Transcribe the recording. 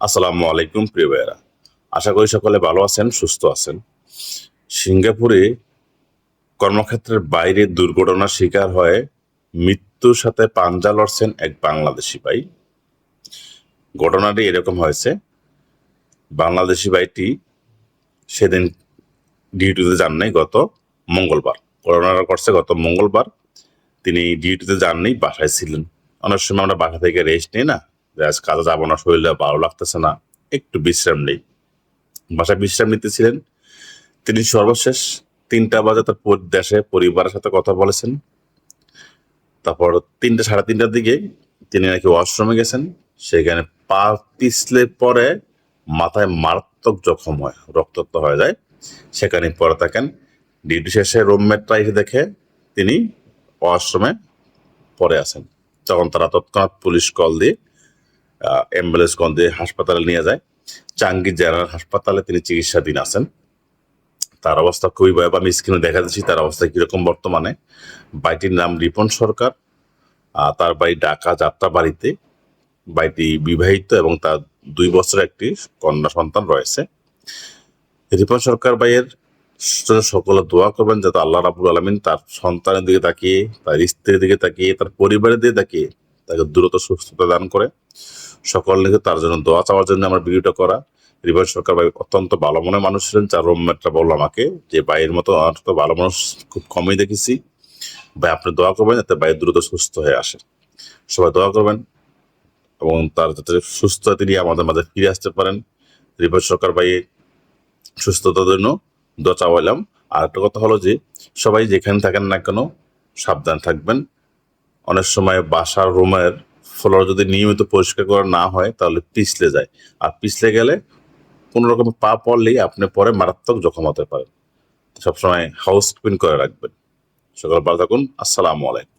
আসসালামু আলাইকুম, প্রিয় ভাইয়েরা। আশা করি সকলে ভালো আছেন, সুস্থ আছেন। সিঙ্গাপুরে কর্মক্ষেত্রের বাইরে দুর্ঘটনার শিকার হয়ে মৃত্যুর সাথে পাঞ্জা লড়ছেন এক বাংলাদেশি ভাই। ঘটনাটি এরকম হয়েছে, বাংলাদেশি ভাইটি সেদিন ডিউটিতে যান নাই গত মঙ্গলবার। ঘটনাটা করছে গত মঙ্গলবার। তিনি ডিউটিতে যান যাননি, বাসায় ছিলেন। অনেক সময় আমরা বাসা থেকে রেস্ট নিই না আজ কাজে যাব না, শরীরটা ভালো লাগতেছে না, একটু বিশ্রাম নেই। বাসায় বিশ্রাম নিতেছিলেন, তিনি সর্বশেষ তিনটা বাজে তার দেশে পরিবারের সাথে কথা বলেছেন। তারপর তিনটা, সাড়ে তিনটার দিকে তিনি নাকি ওয়াশরুমে গেছেন, সেখানে পা পিছলে পরে মাথায় মারাত্মক জখম হয়, রক্তাক্ত হয়ে যায়। সেখানে পরে থাকেন, ডিউটি শেষে রুমমেটরা এসে দেখে তিনি ওয়াশরুমে পরে আছেন। তখন তারা তৎক্ষণাৎ পুলিশ কল দিয়ে অ্যাম্বুলেন্স দিয়ে হাসপাতালে নিয়ে যায়। চাঙ্গি জেনারেল হাসপাতালে তিনি চিকিৎসাধীন আছেন। তার অবস্থা খুবই ভয়াবহ। আমি স্ক্রিনে দেখা দিচ্ছি তার অবস্থা কীরকম বর্তমানে। বাড়িটির নাম রিপন সরকার। তার বাড়ি ঢাকা যাত্রা বাড়িতে বাড়িটি বিবাহিত এবং তার দুই বছর একটি কন্যা সন্তান রয়েছে। রিপন সরকার ভাইয়ের সকলে দোয়া করবেন যাতে আল্লাহ রাবুল আলমিন তার সন্তানের দিকে তাকিয়ে, তার স্ত্রীর দিকে তাকিয়ে, তার পরিবারের দিকে তাকিয়ে তাকে দ্রুত সুস্থতা দান করে। সকল লিখে তার জন্য দোয়া চাওয়ার জন্য আমার ভিডিওটা করা। রিভার সরকার ভাই অত্যন্ত ভালো মনের মানুষ ছিলেন, যার রুমমেটরা বলল আমাকে যে ভাইয়ের মতো অন্তত ভালো মানুষ খুব কমই দেখেছি। ভাই, আপনি দোয়া করবেন যাতে ভাই দ্রুত সুস্থ হয়ে আসে। সবাই দোয়া করবেন এবং তার যাতে সুস্থ তিনি আমাদের মাঝে ফিরে আসতে পারেন। রিভার সরকার ভাই সুস্থতার জন্য দোয়া চাওয়াইলাম আর একটা কথা হলো যে, সবাই যেখানে থাকেন না কেন সাবধান থাকবেন। অনেক সময় বাসার রুমের ফ্লোর যদি নিয়মিত পরিষ্কার করা না হয়, তাহলে পিছলে যায়। আর পিছলে গেলে কোনো রকম পা পড়লেই আপনি পরে মারাত্মক জখম হতে পারেন। সবসময় হাউস ক্লিন করে রাখবেন। সকাল ভালো থাকুন। আসসালামু আলাইকুম।